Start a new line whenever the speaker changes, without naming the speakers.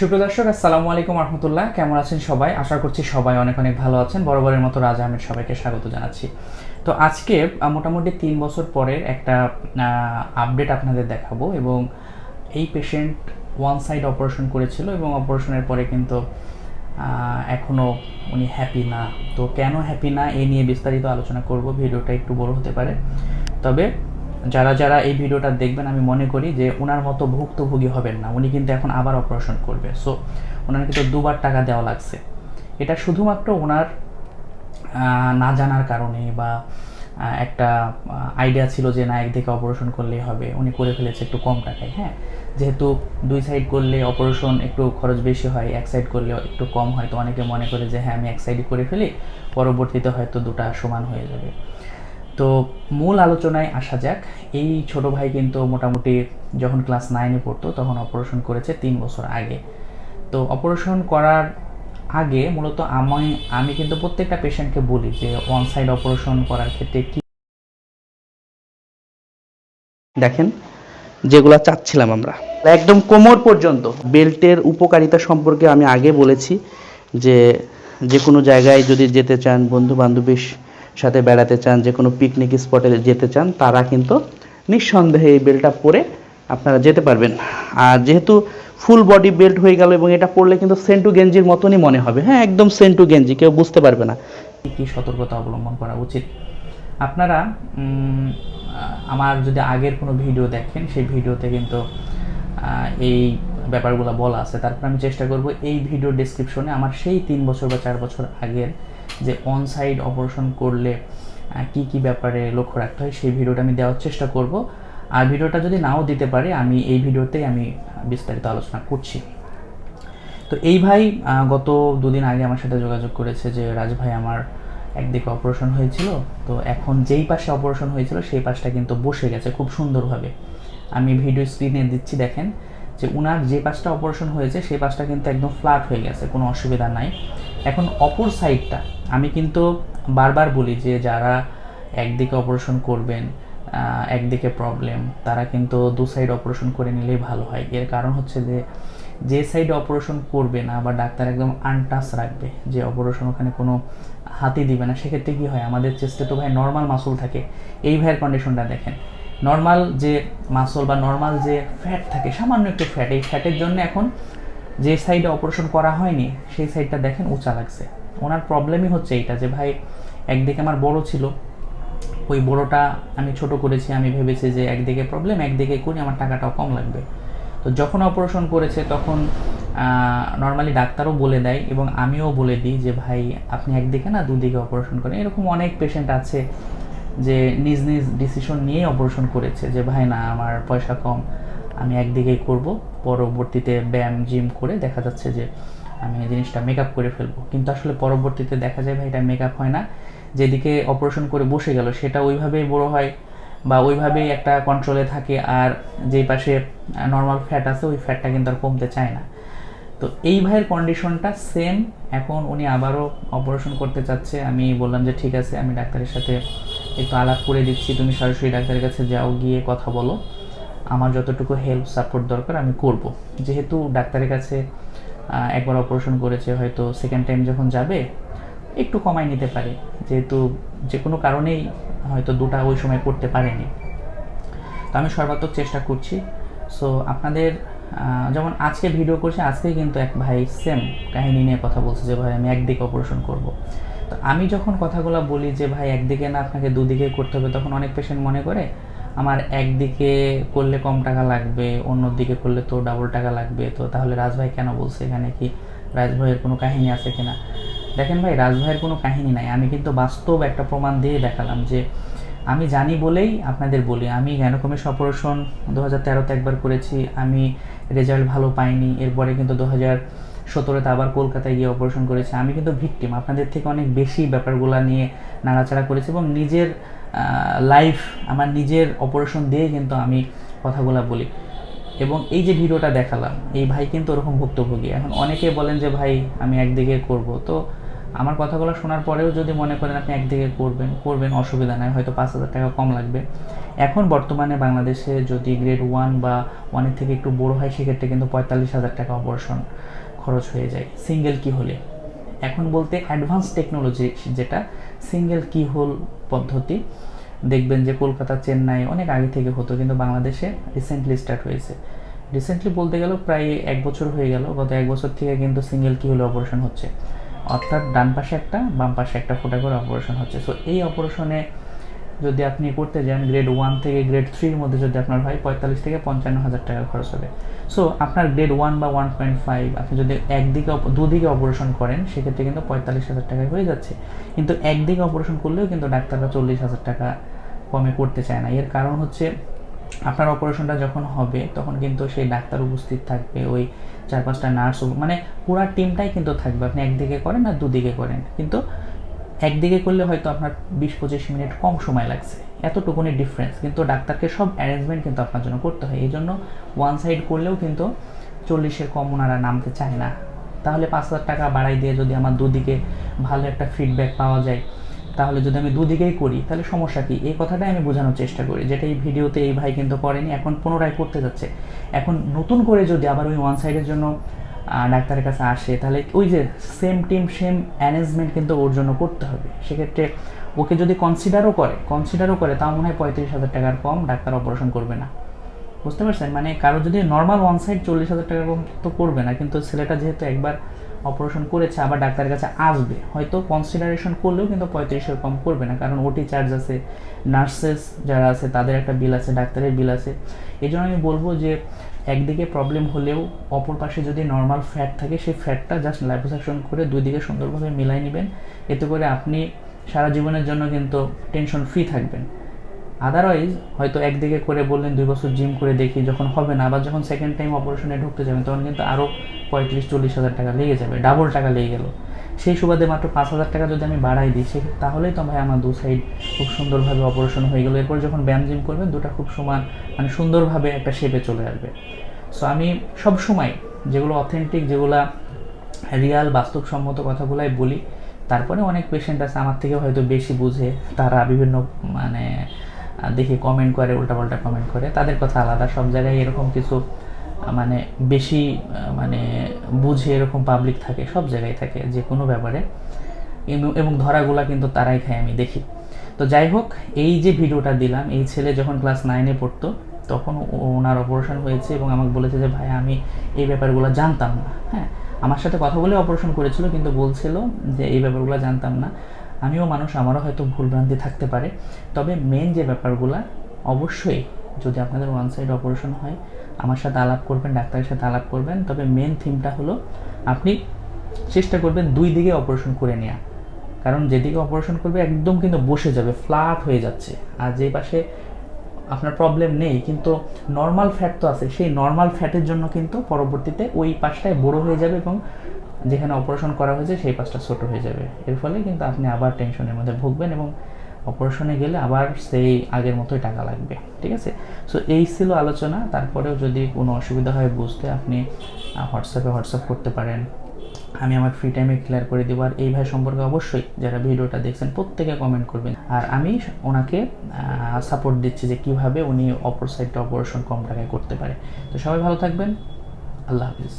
সুপ্রদর্শক আসসালামু আলাইকুম রহমতুল্লাহ। কেমন আছেন সবাই? আশা করছি সবাই অনেক অনেক ভালো আছেন। বরাবরের মতো রাজা আহমেদ সবাইকে স্বাগত জানাচ্ছি। তো আজকে মোটামুটি তিন বছর পরের একটা আপডেট আপনাদের দেখাবো এবং এই পেশেন্ট ওয়ান সাইড অপারেশন করেছিল এবং অপারেশনের পরে কিন্তু এখনও উনি হ্যাপি না। তো কেন হ্যাপি না, এ নিয়ে বিস্তারিত আলোচনা করব। ভিডিওটা একটু বড় হতে পারে। তবে যারা যারা এই ভিডিওটা দেখবেন, আমি মনে করি যে ওনার মতো ভুক্তভোগী হবেন না। উনি কিন্তু এখন আবার অপারেশন করবে। সো ওনার কিন্তু দুবার টাকা দেওয়া লাগছে। এটা শুধুমাত্র ওনার না জানার কারণে বা একটা আইডিয়া ছিল যে না, একদিকে অপারেশন করলেই হবে। উনি করে ফেলেছে একটু কম টাকায় হ্যাঁ? যেহেতু দুই সাইড করলে অপারেশন একটু খরচ বেশি হয়, এক সাইড করলে একটু কম হয়, তো অনেকে মনে করে যে হ্যাঁ আমি এক সাইডই করে ফেলি, পরবর্তীতে হয়তো দুটা সমান হয়ে যাবে। তো মূল আলোচনায় আসা যাক। এই ছোট ভাই কিন্তু মোটামুটি যখন ক্লাস নাইনে পড়তো, তখন অপারেশন করেছে তিন বছর আগে। তো অপারেশন করার আগে মূলত আমি আমি কিন্তু প্রত্যেকটা পেশেন্টকে বলি যে ওয়ান সাইড অপারেশন করার ক্ষেত্রে কি
দেখেন, যেগুলো চাচ্ছিলাম আমরা। একদম কোমর পর্যন্ত। বেল্টের উপকারিতা সম্পর্কে আমি আগে বলেছি যে যে কোনো জায়গায় যদি যেতে চান বন্ধু বান্ধবীর সাথে বেড়াতে চান, যে কোনো পিকনিক স্পটে যেতে চান, তারা কিন্তু নিঃসন্দেহে এই বেল্টটা পরে আপনারা যেতে পারবেন। আর যেহেতু ফুল বডি বেল্ট হয়ে গেল এবং এটা পরলে কিন্তু সেন্টু গেঞ্জির মতনই মনে হবে। হ্যাঁ একদম সেন্টু গেঞ্জি কেউ বুঝতে পারবে না।
কী সতর্কতা অবলম্বন করা উচিত? আপনারা আমার যদি আগের কোনো ভিডিও দেখেন, সেই ভিডিওতে কিন্তু এই ব্যাপারগুলো বলা আছে। তারপর আমি চেষ্টা করব এই ভিডিও ডেসক্রিপশনে আমার সেই তিন বছর বা চার বছর আগের যে অন সাইড অপারেশন করলে কি কি ব্যাপারে লক্ষ্য রাখতে হয়, সেই ভিডিওটা আমি দেওয়ার চেষ্টা করব। আর ভিডিওটা যদি নাও দিতে পারে, আমি এই ভিডিওতেই আমি বিস্তারিত আলোচনা করছি। তো এই ভাই গত দুদিন আগে আমার সাথে যোগাযোগ করেছে যে, রাজ ভাই আমার একদিকে অপারেশন হয়েছিল। তো এখন যেই পাশে অপারেশন হয়েছিল, সেই পাশটা কিন্তু বসে গেছে খুব সুন্দরভাবে। আমি ভিডিও স্ক্রিনে দিচ্ছি, দেখেন। যে উনার যে পাশটা অপারেশন হয়েছে, সেই পাশটা কিন্তু একদম ফ্ল্যাট হয়ে গেছে, কোনো অসুবিধা নাই। এখন অপর সাইডটা আমি কিন্তু বারবার বলি যে যারা একদিকে অপারেশন করবেন একদিকে প্রবলেম তারা কিন্তু দু সাইড অপারেশন করে নিলেই ভালো হয়। এর কারণ হচ্ছে যে যে সাইডে অপারেশন করবে না বা ডাক্তার একদম আনটাচ রাখবে, যে অপারেশন ওখানে কোনো হাতি দিবে না, সেক্ষেত্রে কী হয়? আমাদের চেস্টে তো ভাই নর্মাল মাসল থাকে। এই ভাইয়ের কন্ডিশনটা দেখেন। নর্মাল যে মাসল বা নর্মাল যে ফ্যাট থাকে, সামান্য একটু ফ্যাট এই ফ্যাটের জন্য এখন যে সাইডে অপারেশন করা হয়নি, সেই সাইডটা দেখেন উঁচা লাগছে। ওনার প্রবলেমই হচ্ছে এইটা যে, ভাই, একদিকে আমার বড় ছিল, ওই বড়টা আমি ছোট করেছি, আমি ভেবেছি যে একদিকে প্রবলেম একদিকে করি, আমার টাকাটাও কম লাগবে। তো যখন অপারেশন করেছে, তখন নর্মালি ডাক্তারও বলে দেয় এবং আমিও বলে দিই যে, ভাই, আপনি একদিকে না, দুদিকে অপারেশন করেন। এরকম অনেক পেশেন্ট আছে যে, নিজ নিজ ডিসিশন নিয়েই অপারেশন করেছে যে, ভাই, না, আমার পয়সা কম। আমি একদিকেই করব, পরবর্তীতে ব্যায়াম জিম করে দেখা যাচ্ছে যে আমি এই জিনিসটা মেকআপ করে ফেলব। কিন্তু আসলে পরবর্তীতে দেখা যায় ভাই, এটা মেকআপ হয় না। যেদিকে অপারেশন করে বসে গেল, সেটা ওইভাবেই বড় হয় বা ওইভাবেই একটা কন্ট্রোলে থাকে আর যেই পাশে নর্মাল ফ্যাট আছে, ওই ফ্যাটটা কিন্তু আর কমতে চায় না। তো এই ভাইয়ের কন্ডিশনটা সেম এখন উনি আবারও অপারেশন করতে চাচ্ছে। আমি বললাম যে, ঠিক আছে, আমি ডাক্তারের সাথে একটু আলাপ করে দিচ্ছি। তুমি সরাসরি ডাক্তারের কাছে যাও, গিয়ে কথা বলো। আমার যতটুকু হেল্প সাপোর্ট দরকার, আমি করব। যেহেতু ডাক্তারের কাছে একবার অপারেশন করেছে, হয়তো সেকেন্ড টাইম যখন যাবে, একটু কমাই নিতে পারে। যেহেতু যে কোনো কারণেই হয়তো দুটা ওই সময় করতে পারেনি। তো আমি সর্বাত্মক চেষ্টা করছি। সো আপনাদের যেমন আজকে ভিডিও করছি, আজকেই কিন্তু এক ভাই সেম কাহিনী নিয়ে কথা বলছে যে, ভাই, আমি একদিকে অপারেশন করব। তো আমি যখন কথাগুলো বলি যে, ভাই, একদিকে না, আপনাকে দুদিকে করতে হবে, তখন অনেক পেশেন্ট মনে করে আমার একদিকে করলে কম টাকা লাগবে অন্য দিকে করলে তো ডাবল টাকা লাগবে। তো তাহলে রাজভাই কেন বলছে এখানে কি রাজভাইয়ের কোনো কাহিনী আছে কিনা? দেখেন ভাই, রাজভাইয়ের কোনো কাহিনী নাই। আমি কিন্তু বাস্তব একটা প্রমাণ দিয়ে দেখালাম যে আমি জানি বলেই আপনাদের বলি। আমি গ্যানোকমিস অপারেশন দু হাজার তেরোতে একবার করেছি। আমি রেজাল্ট ভালো পাইনি। এরপরে কিন্তু দু হাজার সতেরোতে আবার কলকাতায় গিয়ে অপারেশন করেছি। আমি কিন্তু ভিকটিম আপনাদের থেকে অনেক বেশি ব্যাপারগুলো নিয়ে নাড়াচাড়া করেছি এবং নিজের লাইফ আমার নিজের অপারেশন দিয়ে কিন্তু আমি কথাগুলো বলি। এবং এই যে ভিডিওটা দেখালাম, এই ভাই কিন্তু ওরকম ভুক্তভোগী। এখন অনেকে বলেন যে, ভাই, আমি একদিকে করব। তো আমার কথাগুলো শোনার পরেও যদি মনে করেন আপনি একদিকে করবেন করবেন, অসুবিধা নাই। হয়তো পাঁচ হাজার টাকা কম লাগবে। এখন বর্তমানে বাংলাদেশে যদি গ্রেড ওয়ান বা ওয়ানের থেকে একটু বড় হয়, সেক্ষেত্রে কিন্তু পঁয়তাল্লিশ হাজার টাকা অপারেশন খরচ হয়ে যায়। সিঙ্গেল কি হলে? এখন বলতে অ্যাডভান্স টেকনোলজি যেটা সিঙ্গেল কি হোল পদ্ধতি? দেখবেন যে কলকাতা, চেন্নাই অনেক আগে থেকে হতো, কিন্তু বাংলাদেশে রিসেন্টলি স্টার্ট হয়েছে। রিসেন্টলি বলতে গেল প্রায় এক বছর হয়ে গেল, গত এক বছর থেকে কিন্তু সিঙ্গেল কি হলে অপারেশন হচ্ছে। অর্থাৎ ডান পাশে একটা, বাম পাশে একটা ফোটা করে অপারেশন হচ্ছে। সো এই অপারেশনে যদি আপনি করতে যান গ্রেড ওয়ান থেকে গ্রেড থ্রির মধ্যে যদি আপনার হয় পঁয়তাল্লিশ থেকে পঞ্চান্ন হাজার টাকা খরচ হবে। সো আপনার গ্রেড ওয়ান বা ওয়ান পয়েন্ট ফাইভ আপনি যদি একদিকে দুদিকে অপারেশন করেন, সেক্ষেত্রে কিন্তু পঁয়তাল্লিশ হাজার টাকায় হয়ে যাচ্ছে। কিন্তু একদিকে অপারেশন করলেও কিন্তু ডাক্তাররা চল্লিশ হাজার টাকা কমে করতে চায় না। এর কারণ হচ্ছে, আপনার অপারেশনটা যখন হবে, তখন কিন্তু সেই ডাক্তার উপস্থিত থাকবে, ওই চার পাঁচটা নার্স মানে পুরা টিমটাই কিন্তু থাকবে। আপনি একদিকে করেন আর দুদিকে করেন। কিন্তু একদিকে করলে হয়তো আপনার বিশ পঁচিশ মিনিট কম সময় লাগছে। এতটুকুনি ডিফারেন্স কিন্তু ডাক্তারকে সব অ্যারেঞ্জমেন্ট কিন্তু আপনার জন্য করতে হয়। এই জন্য ওয়ান সাইড করলেও কিন্তু চল্লিশের কম ওনারা নামতে চায় না। তাহলে পাঁচ হাজার টাকা বাড়াই দিয়ে যদি আমার দুদিকে ভালো একটা ফিডব্যাক পাওয়া যায়, তাহলে যদি আমি দুদিকেই করি, তাহলে সমস্যা কী? এই কথাটাই আমি বোঝানোর চেষ্টা করি যেটা এই ভিডিওতে এই ভাই কিন্তু করেনি, এখন পুনরায় করতে যাচ্ছে। এখন নতুন করে যদি আবার ওই ওয়ান সাইডের জন্য ডাক্তারের কাছে আসে, তাহলে ওই যে সেম টিম সেম অ্যারেঞ্জমেন্ট কিন্তু ওর জন্য করতে হবে। সেক্ষেত্রে ওকে যদি কনসিডারও করে কনসিডারও করে, তাও মনে হয় পঁয়ত্রিশ হাজার টাকার কম ডাক্তার অপারেশন করবে না। বুঝতে পারছেন? মানে কারও যদি নর্মাল ওয়ান সাইড চল্লিশ হাজার টাকার কম তো করবে না, কিন্তু ছেলেটা যেহেতু একবার অপারেশন করেছে, আবার ডাক্তারের কাছে আসবে, হয়তো কনসিডারেশন করলেও কিন্তু পঁয়ত্রিশের কম করবে না, কারণ ওটি চার্জ আছে নার্সেস যারা আছে, তাদের একটা বিল আছে, ডাক্তারের বিল আছে। এই জন্য আমি বলব যে একদিকে প্রবলেম হলেও অপর পাশে যদি নর্মাল ফ্যাট থাকে, সেই ফ্যাটটা জাস্ট লাইপোসাকশন করে দুই দিকে সুন্দরভাবে মিলাই নেবেন। এতে করে আপনি সারা জীবনের জন্য কিন্তু টেনশন ফ্রি থাকবেন। আদারওয়াইজ হয়তো একদিকে করে বললেন, দুই বছর জিম করে দেখি যখন হবে না, আবার যখন সেকেন্ড টাইম অপারেশনে ঢুকতে যাবেন, তখন কিন্তু আরও পঁয়ত্রিশ, চল্লিশ হাজার টাকা লেগে যাবে ডাবল টাকা লেগে গেল। সেই সুবাদে মাত্র পাঁচ হাজার টাকা যদি আমি বাড়াই দিই, সে তাহলেই তো ভাই আমার দু সাইড খুব সুন্দরভাবে অপারেশন হয়ে গেলো। এরপর যখন ব্যায়াম জিম করবে, দুটা খুব সমান মানে সুন্দরভাবে একটা শেপে চলে আসবে। সো আমি সব সময় যেগুলো অথেন্টিক যেগুলা রিয়াল বাস্তবসম্মত কথাগুলাই বলি, তারপরে অনেক পেশেন্ট আছে, আমার থেকে হয়তো বেশি বুঝে, তারা বিভিন্ন মানে দেখে কমেন্ট করে, উল্টাপাল্টা কমেন্ট করে, তাদের কথা আলাদা, সব জায়গায় এরকম কিছু মানে বেশি মানে বুঝে এরকম পাবলিক থাকে, সব জায়গায় থাকে, যে কোনো ব্যাপারে। এবং- ধরাগুলা কিন্তু তারাই খায়, আমি দেখি। তো যাই হোক, এই যে ভিডিওটা দিলাম, এই ছেলে যখন ক্লাস নাইনে পড়তো, তখন ওনার অপারেশন হয়েছে এবং আমাকে বলেছে যে, ভাই, আমি এই ব্যাপারগুলো জানতাম না। হ্যাঁ আমার সাথে কথা বলে অপারেশন করেছিল, কিন্তু বলছিল যে, এই ব্যাপারগুলো জানতাম না। আমিও মানুষ, আমারও হয়তো ভুলভ্রান্তি থাকতে পারে। তবে মেন যে ব্যাপারগুলো, অবশ্যই যদি আপনাদের ওয়ান সাইড অপারেশন হয়, আমার সাথে আলাপ করবেন, ডাক্তারের সাথে আলাপ করবেন, তবে মেন থিমটা হলো আপনি চেষ্টা করবেন দুই দিকে অপারেশন করে নেওয়া কারণ যেদিকে অপারেশন করবে, একদম কিন্তু বসে যাবে ফ্ল্যাট হয়ে যাচ্ছে। আর যে পাশে আপনার প্রবলেম নেই, কিন্তু নর্মাল ফ্যাট তো আছে, সেই নর্মাল ফ্যাটের জন্য কিন্তু পরবর্তীতে ওই পাশটায় বড় হয়ে যাবে এবং যেখানে অপারেশন করা হয়েছে, সেই পাশটা ছোট হয়ে যাবে। এর ফলে কিন্তু আপনি আবার টেনশনের মধ্যে ভুগবেন এবং অপারেশনে গেলে আবার সেই আগের মতোই টাকা লাগবে, ঠিক আছে? সো এই ছিল আলোচনা। তারপরেও যদি কোনো অসুবিধা হয় বুঝতে আপনি হোয়াটসঅ্যাপে হোয়াটসঅ্যাপ করতে পারেন। আমি আমার ফ্রি টাইমে ক্লিয়ার করে দেবো। আর এই ভাই সম্পর্কে অবশ্যই যারা ভিডিওটা দেখছেন প্রত্যেকে কমেন্ট করবেন। আর আমি ওনাকে সাপোর্ট দিচ্ছি যে কীভাবে উনি অপর সাইডটা অপারেশন কম টাকায় করতে পারে। তো সবাই ভালো থাকবেন। আল্লাহ হাফিজ।